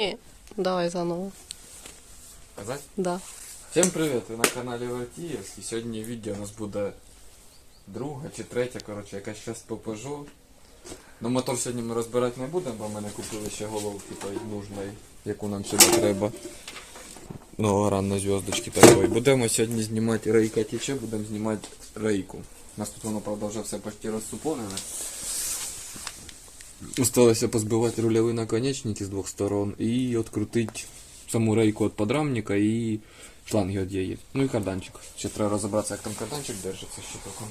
Ні, давай заново. Казать? Да. Всім привіт! Ви на каналі Вертіївський. Сьогодні відео у нас буде друга чи третя, коротше, якась щас попожу. Ну мотор сьогодні ми розбирати не будемо, бо ми не купили ще головки тої нужної, яку нам сюди треба. Ну, рано зв'язочки такої. Будемо сьогодні знімати рейка тече, будемо знімати рейку. У нас тут воно, правда, вже все почти розсупонене. Осталося позбивати рульові наконечники з двох сторон і відкрутити саму рейку від подрамника і шланги від її. Ну і карданчик. Ще треба розібратися, як там карданчик держиться ще током.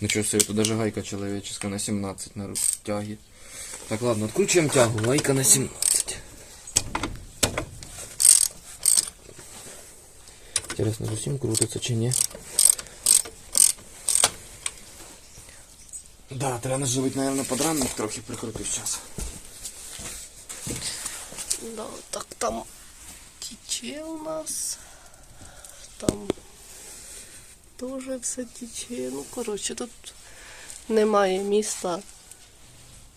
Ничего себе, тут даже гайка человеческая на 17 на тяге. Так, ладно, откручиваем тягу. Гайка на 17. Интересно, зовсім крутиться чи ні? Да, треба наживити, наверное, подрамник трохи прикрутив зараз. Да, так там тече у нас. Там теж все тече. Ну, коротше, тут немає міста,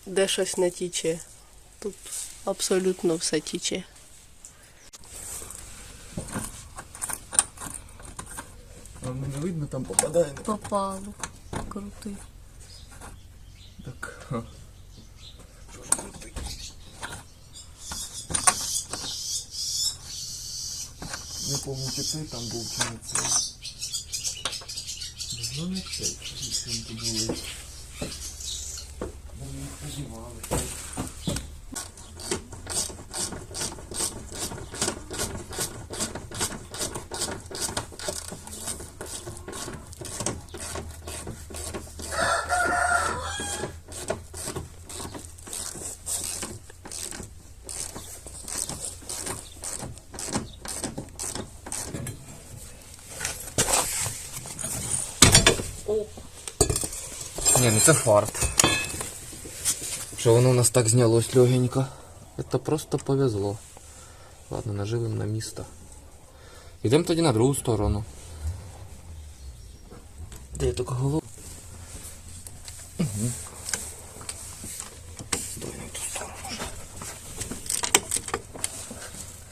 де щось не тече. Тут абсолютно все тече. Вам не видно, там попадає. Попало. Крутий. Так. Що ж? Не пам'ятаю, чи цей там був, чи не цей. Ну не цей, там тут були. Вони їх Ні, ну це фарт. Що воно у нас так знялось легенько. Это просто повезло. Ладно, наживим на місто. Йдемо тоді на другу сторону. Де я тільки голову? Угу.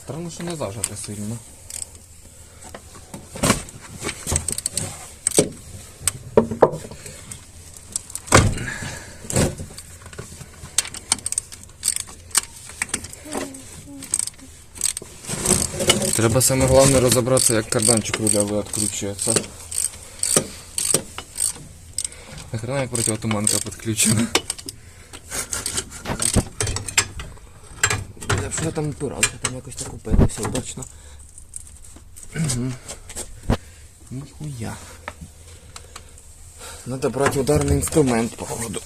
Странно, що не зажато сильно. Треба саме головне розібратися, як карданчик рульовий відкручується. Нахрена як противотуманка підключена. Що я там упирався, там якось так упирався удачно. Ніхуя. Надо брати ударний інструмент, походу.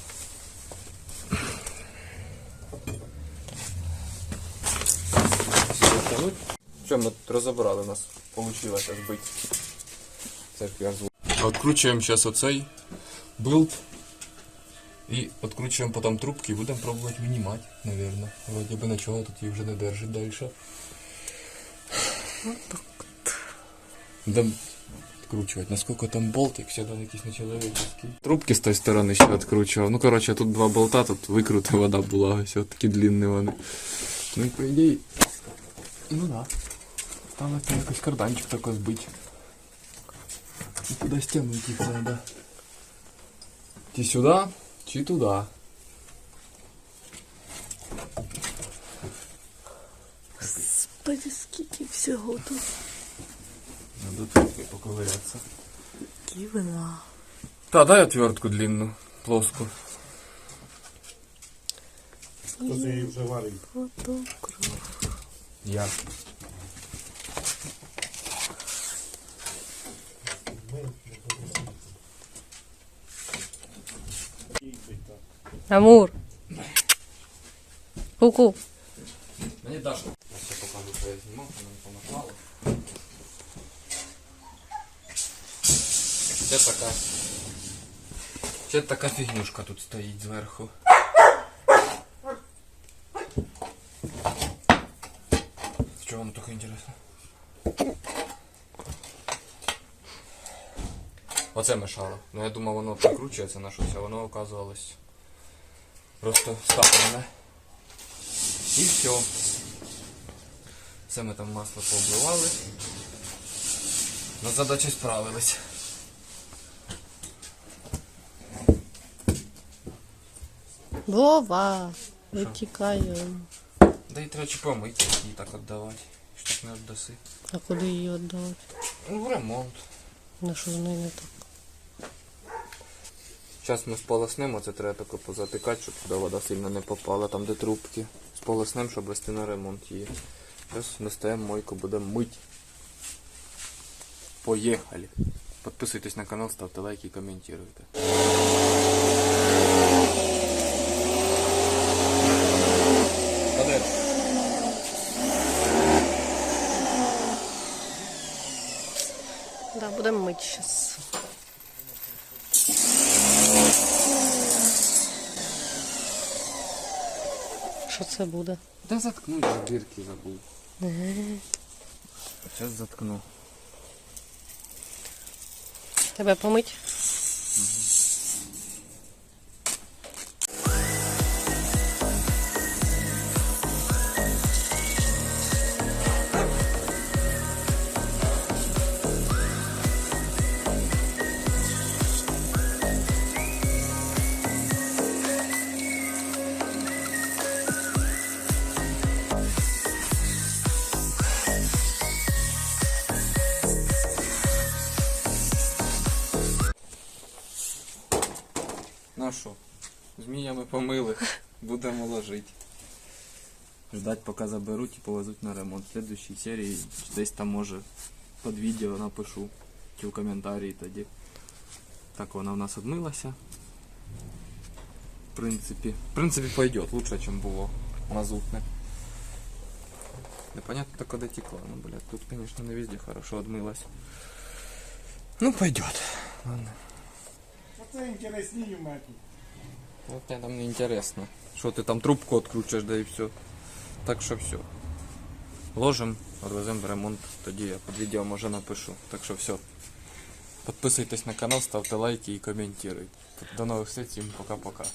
Що ми розібрали, у нас вийшло збити церкві звук. Откручуємо зараз оцей билд і відкручуємо потім трубки і будемо пробувати винімати, мабуть. Вроді би нічого тут її вже не держить далі. Будемо відкручувати. Наскільки там болтик, все там якийсь нечеловеческий. Трубки з тої сторони ще відкручував. Ну коротше, тут два болта, тут викрута вода була, ось от такі длинні вони. Ну і по ідеї. Ну да. Осталось там якийсь карданчик такой збити. І куди стягнути їх треба. Чи сюди, чи туди. Господи, скільки всього тут. Надо трохи поковыряться. Ківина. Та, дай отвертку длинну, плоску. Хто це її вже варить? Фотокраф. Я. Амур. Ку-ку. Мені Даша. Я ще покажу, що я знімав, вона не помахала. Це така. Це така фігнюшка тут стоїть зверху. Що вам таке інтересно? Оце мешало. Ну я думав, воно прикручується на щось, а воно оказувалось просто стаплене. І все. Все ми там масло пообливали. На задачі справились. Вова, витікаю. Да і треба чи помити, її так віддавати. Що так не віддаси. А куди її віддавати? Ну, в ремонт. На що з нею не так? Зараз ми сполоснемо, це треба позатикати, щоб туди вода сильно не попала, там де трубки. Сполоснемо, щоб вести на ремонт її. Зараз достаємо мойку, будемо мить. Поїхали. Підписуйтесь на канал, ставте лайки і коментуйте. Будемо мити зараз. Що це буде? Да заткнуть дірки забув. Сейчас заткну. Тебе помить? Ну зміями помили, будемо ложити. Ждать поки заберуть і повезуть на ремонт. В следующій серії десь там може під відео напишу чи в коментарі тоді. Так вона в нас обмилася. В принципі, в принципі пойдет, лучше, ніж було мазутне. Непонятно только куди текла. Ну, блядь, тут, конечно, не везде хорошо отмылась. Ну, пойдет. Ладно. А це інтересні метод. Вот мне там не интересно. Что ты там трубку откручиваешь, да и все. Так що все. Ложим, відвеземо в ремонт, тоді я під відео може напишу. Так що все. Підписуйтесь на канал, ставте лайки і коментуйте. До нових встреч, всім пока-пока.